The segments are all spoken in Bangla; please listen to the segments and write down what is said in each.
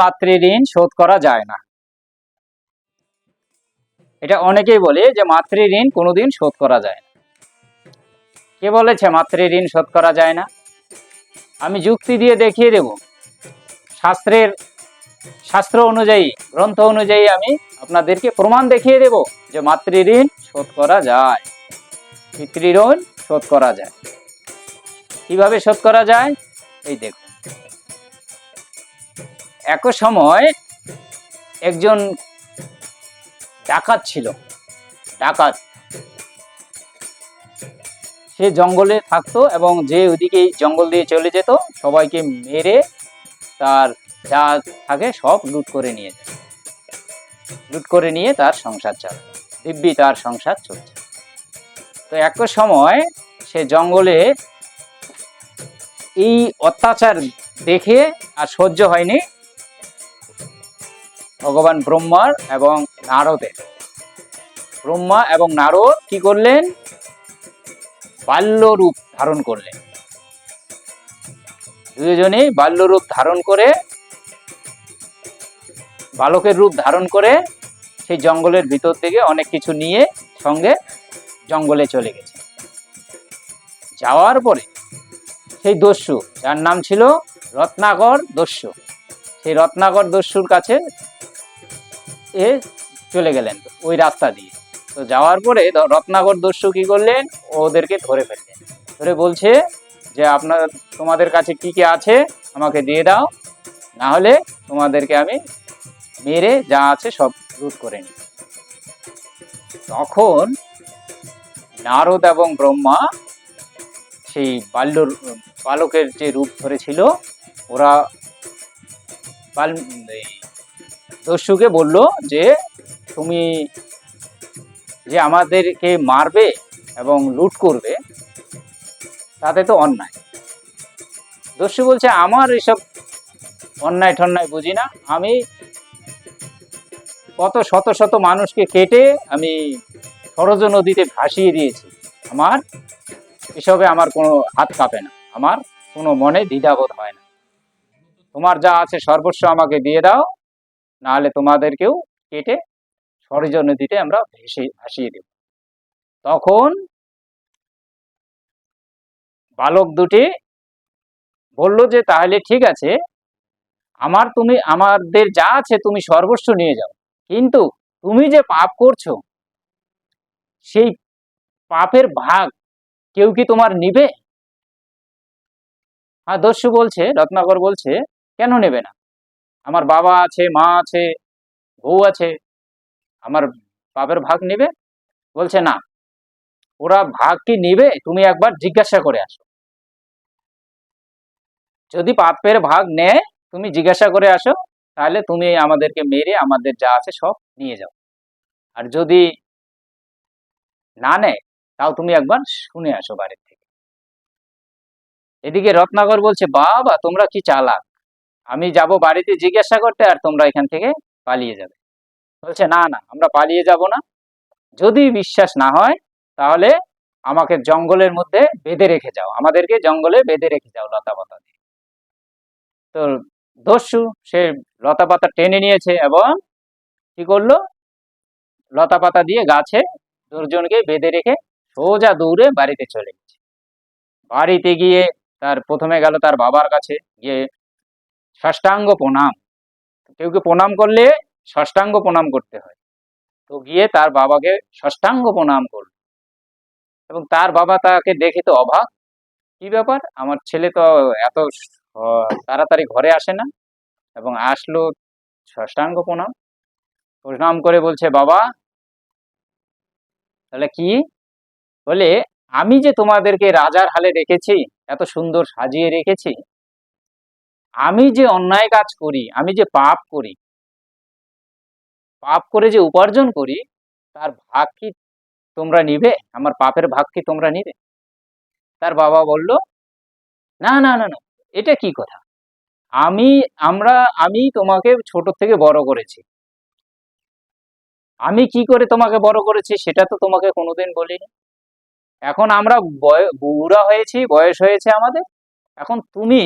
মাতৃঋণ শোধ করা যায় না। এটা অনেকেই বলে যে মাতৃঋণ কোনোদিন শোধ করা যায় না। কে বলেছে মাতৃঋণ শোধ করা যায় না? আমি যুক্তি দিয়ে দেখিয়ে দেব। শাস্ত্রের, শাস্ত্র অনুযায়ী, গ্রন্থ অনুযায়ী আমি আপনাদেরকে প্রমাণ দেখিয়ে দেব যে মাতৃঋণ শোধ করা যায়, পিতৃঋণ শোধ করা যায়। কীভাবে শোধ করা যায়? এই দেখুন। এক সময় একজন ডাকাত ছিল, ডাকাত। সে জঙ্গলে থাকতো এবং যে ওইদিকে জঙ্গল দিয়ে চলে যেত, সবাইকে মেরে তার যা থাকে সব লুট করে নিয়ে যায়। লুট করে নিয়ে তার সংসার চালায়। দিব্যি তার সংসার চলছে। তো এক সময় সে জঙ্গলে এই অত্যাচার দেখে আর সহ্য হয়নি। ভগবান ব্রহ্মার এবং নারদের। ব্রহ্মা এবং নারদ কি করলেন? বাল্য রূপ ধারণ করলেন। দুজনেই বাল্য রূপ ধারণ করে, বালকের রূপ ধারণ করে সেই জঙ্গলের ভিতর থেকে অনেক কিছু নিয়ে সঙ্গে জঙ্গলে চলে গেছে। যাওয়ার পরে সেই দস্যু, যার নাম ছিল রত্নাকর দস্যু, সেই রত্নাকর দস্যুর কাছে এ চলে গেলেন ওই রাস্তা দিয়ে। তো যাওয়ার পরে রত্নাকর দস্যু কি করলেন? ওদেরকে ধরে ফেললেন। ধরে বলছে যে, আপনার, তোমাদের কাছে কি কি আছে? আমাকে দিয়ে দাও। না হলে তোমাদেরকে আমি মেরে যা আছে সব লুট করে নিই। তখন নারদ এবং ব্রহ্মা সেই বাল্য বালকের যে রূপ ধরেছিল, ওরা বাল দস্যুকে বলল যে, তুমি যে আমাদেরকে মারবে এবং লুট করবে, তাতে তো অন্যায়। দস্যু বলছে, আমার এসব অন্যায় টন্যায় বুঝি না। আমি কত শত শত মানুষকে কেটে আমি সরজ নদীতে ভাসিয়ে দিয়েছি। আমার এসবে আমার কোনো হাত কাঁপে না। আমার কোনো মনে দ্বিধাবোধ হয় না। তোমার যা আছে সর্বস্ব আমাকে দিয়ে দাও। নাহলে তোমাদেরকেও কেটে সরজ নদীতে আমরা ভেসে, ভাসিয়ে দেব। তখন বালক দুটি বলল যে, তাহলে ঠিক আছে, আমার তুমি, আমাদের যা আছে তুমি সর্বস্ব নিয়ে যাও। কিন্তু তুমি যে পাপ করছ, সেই পাপের ভাগ কেউ কি তোমার নিবে? হ্যাঁ দস্যু বলছে, রত্নাকর বলছে, কেন নেবে না? আমার বাবা আছে, মা আছে, বউ আছে। আমার বাপের ভাগ নেবে? বলছে, না। ওরা ভাগ কি নিবে? তুমি একবার জিজ্ঞাসা করে আসো। যদি পাপের ভাগ নেয়, তুমি জিজ্ঞাসা করে আসো, তাহলে তুমি আমাদেরকে মেরে আমাদের যা আছে সব নিয়ে যাও। আর যদি না নেয়, তাও তুমি একবার শুনে আসো বাড়ির থেকে। এদিকে রত্নাকর বলছে, বাবা, তোমরা কি চালাক? আমি যাব বাড়িতে জিজ্ঞাসা করতে আর তোমরা এখান থেকে পালিয়ে যাবে। বলছে, না না, আমরা পালিয়ে যাব না। যদি বিশ্বাস না হয়, তাহলে আমাকে জঙ্গলের মধ্যে বেঁধে রেখে যাও। আমাদেরকে জঙ্গলে বেঁধে রেখে যাও লতা পাতা দিয়ে। তো দস্যু, সে লতা পাতা টেনে নিয়েছে এবং কি করল? লতা পাতা দিয়ে গাছে দুজনকে বেঁধে রেখে সোজা দৌড়ে বাড়িতে চলে গেছে। বাড়িতে গিয়ে তার প্রথমে গেল তার বাবার কাছে, গিয়ে ষষ্ঠাঙ্গ প্রণাম। কেউ প্রণাম করলে ষষ্ঠাঙ্গ প্রণাম করতে হয়। তো গিয়ে তার বাবাকে ষষ্ঠাঙ্গ প্রণাম করল। এবং তার বাবা তাকে দেখে তো অবাক। কি ব্যাপার? আমার ছেলে তো এত তাড়াতাড়ি ঘরে আসে না। এবং আসলো ষষ্ঠাঙ্গ প্রণাম। প্রণাম করে বলছে, বাবা, তাহলে কি? বলে, আমি যে তোমাদেরকে রাজার হালে রেখেছি, এত সুন্দর সাজিয়ে রেখেছি আমি যে অন্যায় কাজ করি, আমি যে পাপ করি, পাপ করে যে উপার্জন করি, তার ভাগ কি তোমরা নিবে? আমার পাপের ভাগ কি তোমরা নিবে? তার বাবা বলল, না না না না, এটা কি কথা? আমি, আমরা, আমি তোমাকে ছোট থেকে বড় করেছি। আমি কি করে তোমাকে বড় করেছি সেটা তো তোমাকে কোনোদিন বলিনি। এখন আমরা বুড়া হয়েছি, বয়স হয়েছে আমাদের। এখন তুমি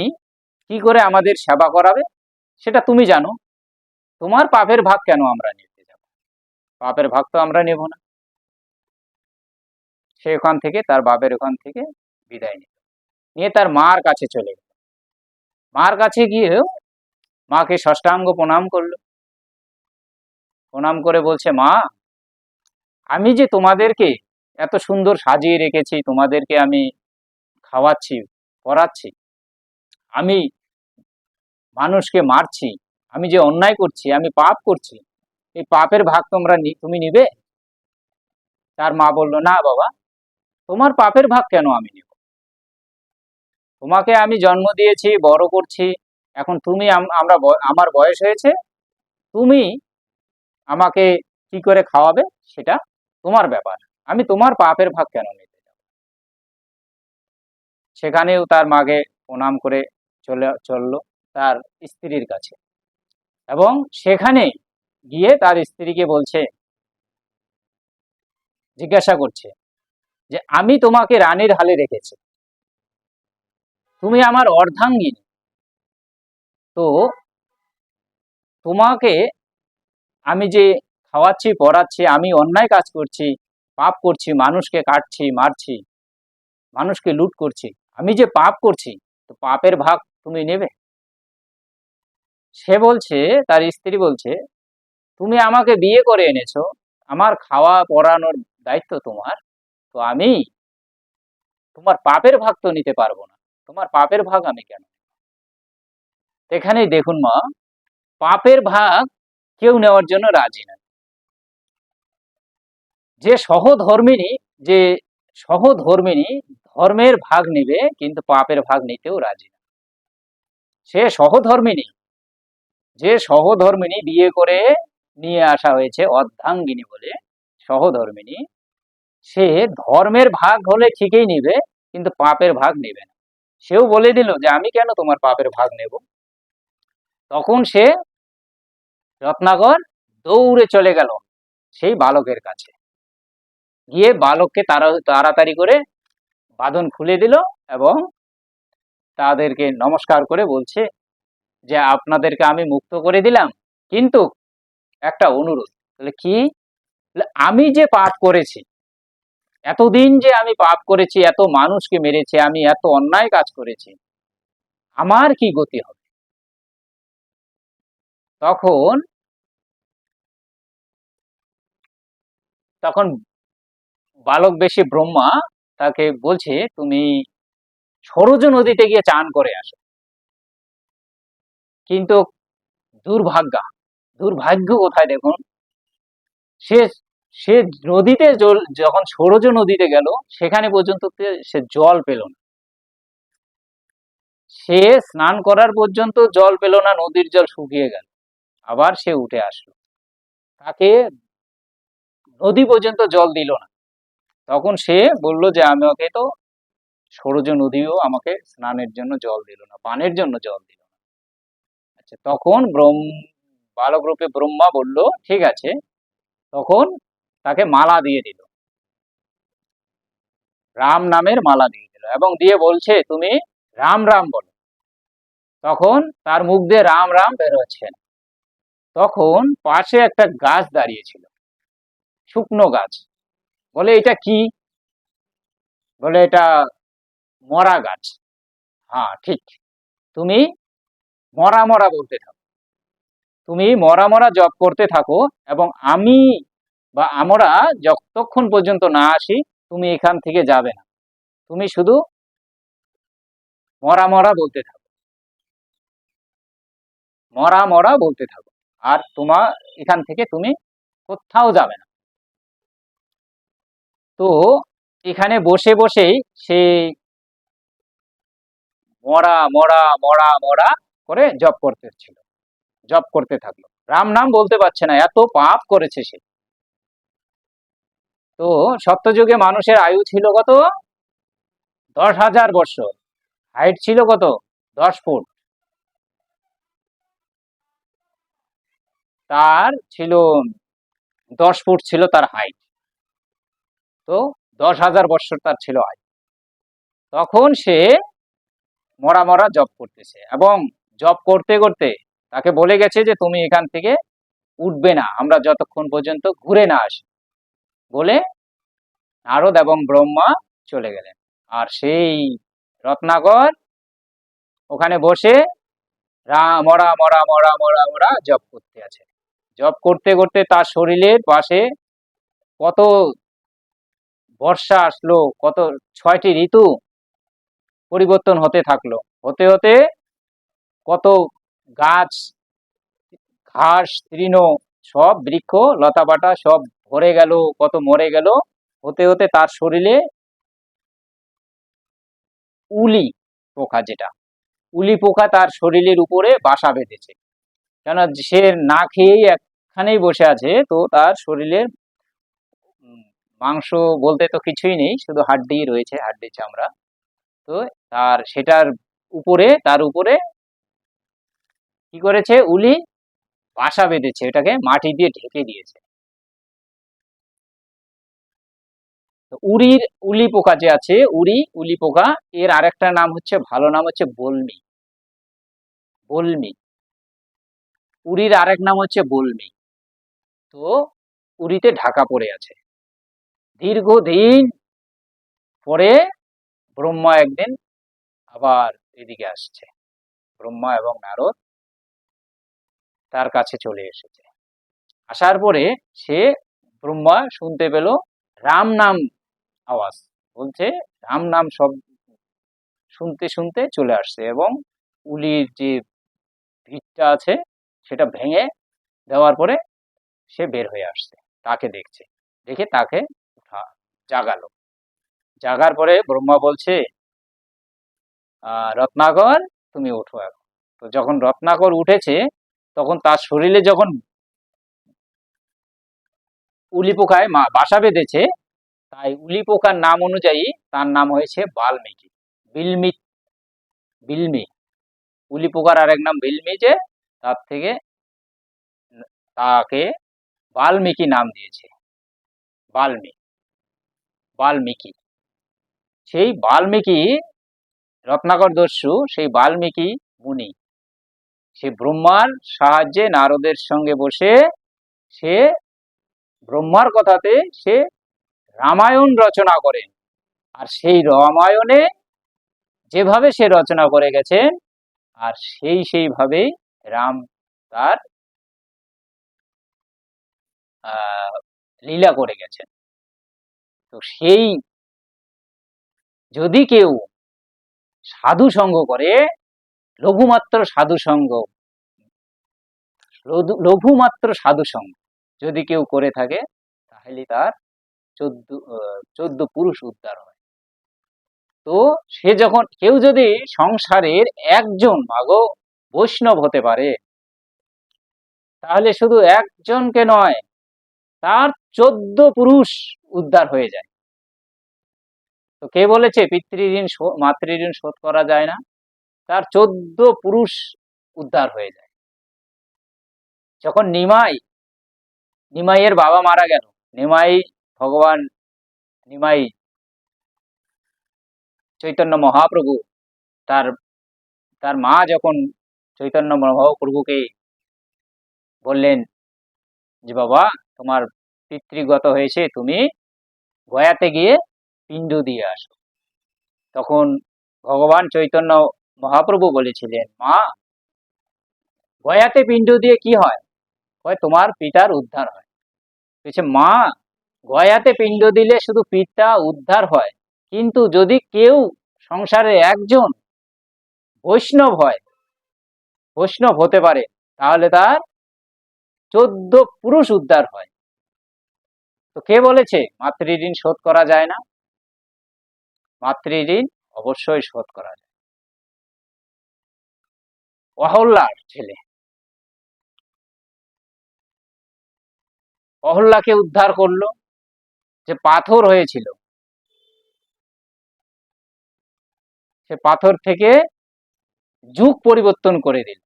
কি করে আমাদের সেবা করাবে? সেটা তুমি জানো। তোমার পাপের ভাগ কেন আমরা নিতে যাব? পাপের ভাগ তো আমরা নেব না। সে ওখান থেকে, তার বাপের ওখান থেকে বিদায় নিল। নিয়ে তার মার কাছে চলে গেল। মার কাছে গিয়েও মাকে ষষ্ঠাঙ্গ প্রণাম করল। প্রণাম করে বলছে, মা, আমি যে তোমাদেরকে এত সুন্দর সাজিয়ে রেখেছি, তোমাদেরকে আমি খাওয়াচ্ছি, পড়াচ্ছি আমি মানুষকে মারছি, আমি যে অন্যায় করছি, আমি পাপ করছি, এই পাপের ভাগ তোমরা তুমি নিবে? তার মা বলল, না বাবা, তোমার পাপের ভাগ কেন আমি নিব? তোমাকে আমি জন্ম দিয়েছি, বড় করছি, এখন তুমি আমরা আমার বয়স হয়েছে, তুমি আমাকে কি করে খাওয়াবে সেটা তোমার ব্যাপার, আমি তোমার পাপের ভাগ কেন নিতে যাব? সেখানেও তার মাকে প্রণাম করে চলে, চলল তার স্ত্রীর কাছে। এবং সেখানে গিয়ে তার স্ত্রীকে বলছে, জিজ্ঞাসা করছে যে, আমি তোমাকে রানীর হালে রেখেছি। তুমি আমার অর্ধাঙ্গিনী। তো তোমাকে আমি যে খাওয়াচ্ছি, পড়াচ্ছি, আমি অন্যায় কাজ করছি, পাপ করছি, মানুষকে কাটছি, মারছি, মানুষকে লুট করছি, আমি যে পাপ করছি, তো পাপের ভাগ তুমি নেবে। সে বলছে, তার স্ত্রী বলছে, তুমি আমাকে বিয়ে করে এনেছো, আমার খাওয়া পড়ানোর দায়িত্ব তোমার, তো আমি তোমার পাপের ভাগ তো নিতে পারব না, তোমার পাপের ভাগ আমি কেন এখানেই দেখুন মা, পাপের ভাগ কেউ নেওয়ার জন্য রাজি না। যে সহধর্মিনী যে সহধর্মিনী ধর্মের ভাগ নেবে, কিন্তু পাপের ভাগ নিতেও রাজি সে সহধর্মিনী। যে সহধর্মিনী বিয়ে করে নিয়ে আসা হয়েছে অর্ধাঙ্গিনী বলে, সহধর্মিনী, সে ধর্মের ভাগ হলে ঠিকই নিবে, কিন্তু পাপের ভাগ নেবে না। সেও বলে দিল যে, আমি কেন তোমার পাপের ভাগ নেব? তখন সে রত্নাকর দৌড়ে চলে গেল সেই বালকের কাছে। গিয়ে বালককে তাড়াতাড়ি করে বাঁধন খুলে দিল এবং তাদেরকে নমস্কার করে বলছে যে আপনাদেরকে আমি মুক্ত করে দিলাম। কিন্তু একটা অনুরোধ, তাহলে কি? আমি যে পাপ করেছি, এতদিন যে আমি পাপ করেছি, এত মানুষকে মেরেছি, আমি এত অন্যায় কাজ করেছি, আমার কি গতি হবে? তখন তখন বালক বেশি ব্রহ্মা তাকে বলছে, তুমি সরজ নদীতে গিয়ে চান করে আসো। কিন্তু দুর্ভাগ্য দুর্ভাগ্য কোথায় দেখুন? সে সে নদীতে জল- যখন সরজ নদীতে গেল, সেখানে পর্যন্ত সে জল পেল না। সে স্নান করার পর্যন্ত জল পেল না, নদীর জল শুকিয়ে গেল। আবার সে উঠে আসলো। তাকে নদী পর্যন্ত জল দিল না। তখন সে বলল যে, আমাকে তো সরজ নদীও আমাকে স্নানের জন্য জল দিল না, পানের জন্য জল দিল না। আচ্ছা তখন ব্রহ্ম বালক রূপে ব্রহ্মা বলল, ঠিক আছে। তখন তাকে মালা দিয়ে দিল। রাম নামের মালা দিয়ে দিল এবং দিয়ে বলছে, তুমি রাম রাম বলো। তখন তার মুখ দিয়ে রাম রাম বেরোচ্ছে তখন পাশে একটা গাছ দাঁড়িয়েছিল শুকনো গাছ। বলে, এটা কি? বলে, এটা মরা গাছ। হ্যাঁ ঠিক। তুমি মরা মরা বলতে থাকো। তুমি মরা মরা জপ করতে থাকো এবং আমি বা আমরা যতক্ষণ পর্যন্ত না আসি, তুমি এখান থেকে যাবে না। তুমি শুধু মরা মরা বলতে থাকো। মরা মরা বলতে থাকো। আর তোমার এখান থেকে তুমি কোথাও যাবে না। তো এখানে বসে বসেই সে মরা মরা মরা মরা করে জপ করতে ছিল জপ করতে থাকল। রাম নাম বলতে পারছে না, এত পাপ করেছে সে। তো সত্যযুগে মানুষের আয়ু ছিল কত? দশ হাজার বৎসর। হাইট ছিল কত? দশ ফুট। তার ছিল, দশ ফুট ছিল তার হাইট। তো দশ হাজার বৎসর তার ছিল হাইট। তখন সে মরা মরা জব করতেছে। এবং জব করতে করতে তাকে বলে গেছে যে, তুমি এখান থেকে উঠবে না। আমরা যতক্ষণ পর্যন্ত ঘুরে না আসি। বলে নারদ এবং ব্রহ্মা চলে গেলেন। আর সেই রত্নাকর ওখানে বসে রা, মরা মরা মরা মরা মরা জব করতে আছে। জব করতে করতে তার শরীরের পাশে কত বর্ষা আসলো, কত ছয়টি ঋতু পরিবর্তন হতে থাকল। হতে হতে কত গাছ, ঘাস, তৃণ, সব বৃক্ষ লতাপাতা সব ভরে গেল, কত মরে গেল। হতে হতে তার শরীরে উলি পোকা যেটা, উলি পোকা তার শরীরের উপরে বাসা বেঁধেছে। কেন সে না খেয়েই একখানেই বসে আছে, তো তার শরীরের মাংস বলতে তো কিছুই নেই, শুধু হাড্ডি রয়েছে হাড্ডি চামড়া। তো তার সেটার উপরে, তার উপরে কি করেছে? উলি বাসা বেঁধেছে, এটাকে মাটি দিয়ে ঢেকে দিয়েছে। উড়ির উলি পোকা যে আছে, উড়ি উলি পোকা এর আরেকটা নাম হচ্ছে, ভালো নাম হচ্ছে বলমি। বলমি। উড়ির আরেক নাম হচ্ছে বলমি। তো উড়িতে ঢাকা পড়ে আছে। দীর্ঘদিন পরে ব্রহ্মা একদিন আবার এদিকে আসছে। ব্রহ্মা এবং নারদ তার কাছে চলে এসেছে। আসার পরে সে ব্রহ্মা শুনতে পেল রাম নাম আওয়াজ। বলছে, রাম নাম সব শুনতে শুনতে চলে আসছে এবং উলির যে ভিতটা আছে সেটা ভেঙে দেওয়ার পরে সে বের হয়ে আসছে। তাকে দেখছে। দেখে তাকে জাগালো। জাগার পরে ব্রহ্মা বলছে রত্নাকর, তুমি ওঠো এখন। তো যখন রত্নাকর উঠেছে, তখন তার শরীরে যখন উলি পোকায় বাসা বেঁধেছে, তাই উলি পোকার নাম অনুযায়ী তার নাম হয়েছে বাল্মীকি বিলমি বিলমি। উলি পোকার আরেক নাম বিলমি যে তার থেকে তাকে বাল্মীকি নাম দিয়েছে। বাল্মী, বাল্মীকি। সেই বাল্মীকি রত্নাকর দস্যু, সেই বাল্মীকি মুনি। সে ব্রহ্মার সাহায্যে নারদের সঙ্গে বসে সে ব্রহ্মার কথাতে সে রামায়ণ রচনা করেন আর সেই রামায়ণে যেভাবে সে রচনা করে গেছেন, আর সেই সেইভাবেই রাম তার লীলা করে গেছেন। তো সেই যদি কেউ সাধু সঙ্গ করে, লঘুমাত্র সাধু সঙ্গ লঘুমাত্র সাধু সঙ্গ যদি কেউ করে থাকে, তাহলে তার চোদ্দ চোদ্দ পুরুষ উদ্ধার হয়। তো সে যখন, কেউ যদি সংসারের একজন মাগো বৈষ্ণব হতে পারে, তাহলে শুধু একজনকে নয়, তার চোদ্দ পুরুষ উদ্ধার হয়ে যায়। তো কে বলেছে? পিতৃঋণ শো- মাতৃঋণ শোধ করা যায় না। তার চোদ্দ পুরুষ উদ্ধার হয়ে যায়। যখন নিমাই, নিমাইয়ের বাবা মারা গেল, নিমাই ভগবান, নিমাই চৈতন্য মহাপ্রভু, তার তার মা যখন চৈতন্য মহাপ্রভুকে বললেন যে, বাবা, তোমার পিতৃগত হয়েছে, তুমি গয়াতে গিয়ে পিণ্ড দিয়ে আসো তখন ভগবান চৈতন্য মহাপ্রভু বলেছিলেন, মা, গয়াতে পিণ্ড দিয়ে কি হয়? কয় তোমার পিতার উদ্ধার হয়। বলছে, মা, গয়াতে পিণ্ড দিলে শুধু পিতা উদ্ধার হয়, কিন্তু যদি কেউ সংসারে একজন বৈষ্ণব হয়, বৈষ্ণব হতে পারে, তাহলে তার চোদ্দ পুরুষ উদ্ধার হয়। তো কে বলেছে মাতৃঋণ শোধ করা যায় না। মাতৃঋণ অবশ্যই শোধ করা যায়। অহল্লার ছেলে। অহল্লাকে উদ্ধার করল যে পাথর হয়েছিল। সে পাথর থেকে যুগ পরিবর্তন করে দিল।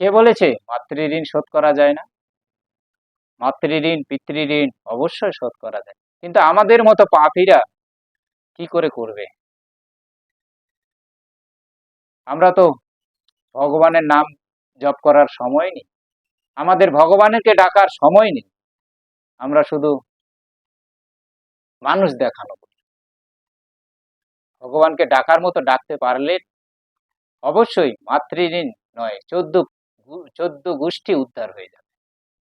কে বলেছে? মাতৃ ঋণ শোধ করা যায় না। মাতৃ ঋণ পিতৃ ঋণ অবশ্যই শোধ করা যায়। কিন্তু আমাদের মতো পাপীরা কি করে করবে? আমরা তো ভগবানের নাম জপ করার সময় নেই। আমাদের ভগবানকে ডাকার সময় নেই। আমরা শুধু মানুষ দেখানো। ভগবানকে ডাকার মতো ডাকতে পারলে অবশ্যই মাতৃঋণ নয়, চোদ্দ চোদ্দ গোষ্ঠী উদ্ধার হয়ে যাবে।